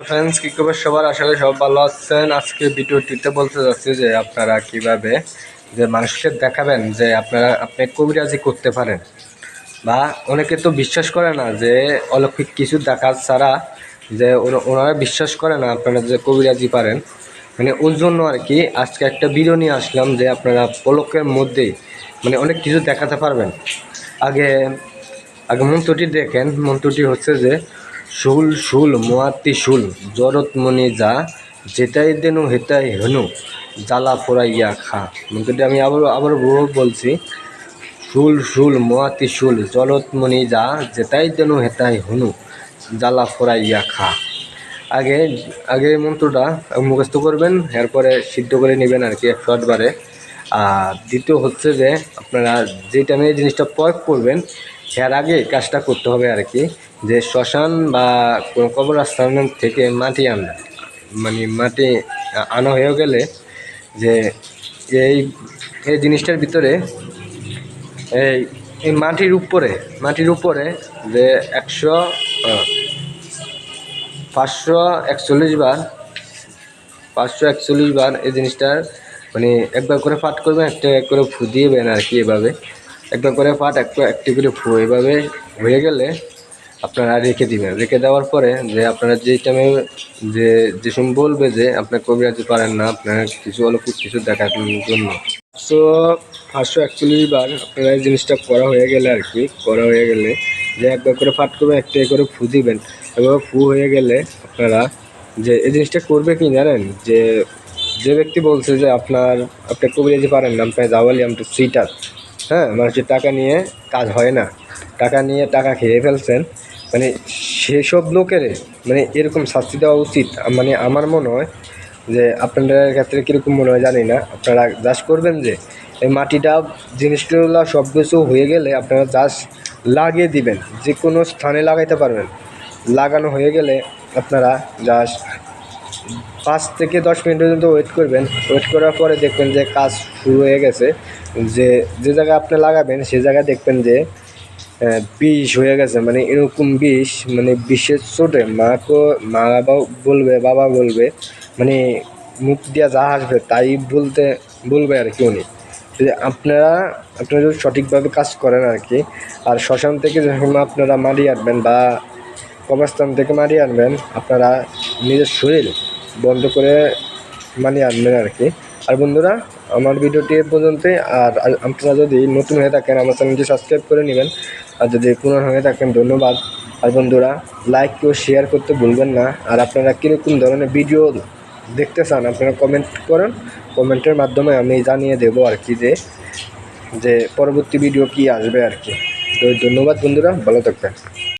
Friends কি খবর? সবার আসলে সব ভালো আছেন? আজকে ভিডিওটিতে বলতে যাচ্ছি যে আপনারা কীভাবে যে মানুষকে দেখাবেন যে আপনারা, আপনি কবিরাজি করতে পারেন? বা অনেকে তো বিশ্বাস করে না যে অলৌকিক কিছু দেখা ছাড়া যে ওনারা বিশ্বাস করে না আপনারা যে কবিরাজি পারেন। মানে ওর জন্য আর কি আজকে একটা ভিডিও নিয়ে আসলাম যে আপনারা পলকের মধ্যেই মানে অনেক কিছু দেখাতে পারবেন। আগে আগে মন্ত্রটি দেখেন। মন্ত্রটি হচ্ছে যে শুল শুল শুল, জরত মনি যা, যেটাই দেনু হেটাই হেনু, জ্বালা ফোরাইয়া খা। মন্ত্রটি আমি আবার আবার বলছি, শুল শুল মোয়াতি শুল জলত মনি যা, যেটাই দেনু হেটাই হনু, জ্বালা ফোরাইয়া খা। আগে আগে মন্ত্রটা মুখস্থ করবেন, এরপরে সিদ্ধ করে নেবেন আর কি একশো আটবারে। আর দ্বিতীয় হচ্ছে যে আপনারা যে টাইমে জিনিসটা প্রয়োগ করবেন এর আগে কাজটা করতে হবে আর কি, যে শ্মশান বা কোনো কবরস্থান থেকে মাটি আনা মানে মাটি আনা হয়ে গেলে যে এই এই জিনিসটার ভিতরে এই এই মাটির উপরে মাটির উপরে যে একশো পাঁচশো একচল্লিশ বার, পাঁচশো একচল্লিশ বার এই জিনিসটার মানে একবার করে পাঠ করবেন, একটা এক করে ফু দিয়েবেন আর কি এভাবে। একবার করে পাঠ একটা একটি করে ফু এভাবে হয়ে গেলে আপনারা রেখে দিবেন। রেখে দেওয়ার পরে যে আপনারা যেই টাইমে যে যে সময় বলবে যে আপনার কবিরাজি পারেন না, আপনার কিছু অলৌকিক কিছু দেখার জন্য। সো পাঁচশো একচল্লিশ বার আপনারা এই জিনিসটা করা হয়ে গেলে আর কি, করা হয়ে গেলে যে একবার করে পাঠ করবেন, একটা করে ফু দিবেন। এবার ফু হয়ে গেলে আপনারা যে, এই জিনিসটা করবে কি জানেন? যে যে ব্যক্তি বলছে যে আপনার, আপনি কবিরাজি পারেন না আপনার জাওয়ালি আমি সিটার হ্যাঁ মানুষের টাকা নিয়ে কাজ হয় না। টাকা নিয়ে টাকা খেয়ে ফেলছেন মানে সেসব লোকের মানে এরকম শাস্তি দেওয়া উচিত। মানে আমার মনে হয় যে আপনাদের ক্ষেত্রে কীরকম মনে হয় জানি না। আপনারা চাষ করবেন যে, এই মাটিটা, জিনিসগুলো সব কিছু হয়ে গেলে আপনারা চাষ লাগিয়ে দিবেন। যে কোনো স্থানে লাগাইতে পারবেন। লাগানো হয়ে গেলে আপনারা জাস্ট পাঁচ থেকে দশ মিনিট পর্যন্ত ওয়েট করবেন। ওয়েট করার পরে দেখবেন যে কাজ শুরু হয়ে গেছে। যে যে জায়গায় আপনি লাগাবেন, সে জায়গায় দেখবেন যে বিষ হয়ে গেছে। মানে এরকম বিষ মানে বিষের চোটে মাকে মা বাবা বলবে বাবা বলবে মানে মুখ দিয়া যা আসবে তাই বলতে, বলবে আর কি উনি। যে আপনারা আপনারা যদি সঠিকভাবে কাজ করেন আর কি, আর শ্মশান থেকে যখন আপনারা মারিয়ে আনবেন বা কবরস্থান থেকে মারিয়ে আনবেন, আপনারা নিজের শরীর বন্ধ করে মানিয়ে আনবেন আর কি। আর বন্ধুরা, আমার ভিডিওটি এ পর্যন্তই। আর আর আপনারা যদি নতুন হয়ে থাকেন, আমার চ্যানেলটি সাবস্ক্রাইব করে নেবেন। আর যদি পুনর হয়ে থাকেন, ধন্যবাদ। আর বন্ধুরা লাইক ও শেয়ার করতে ভুলবেন না। আর আপনারা কীরকম ধরনের ভিডিও দেখতে চান, আপনারা কমেন্ট করেন। কমেন্টের মাধ্যমে আমি জানিয়ে দেবো আর কি যে যে পরবর্তী ভিডিও কি আসবে আর কি। তো ধন্যবাদ বন্ধুরা, ভালো থাকবেন।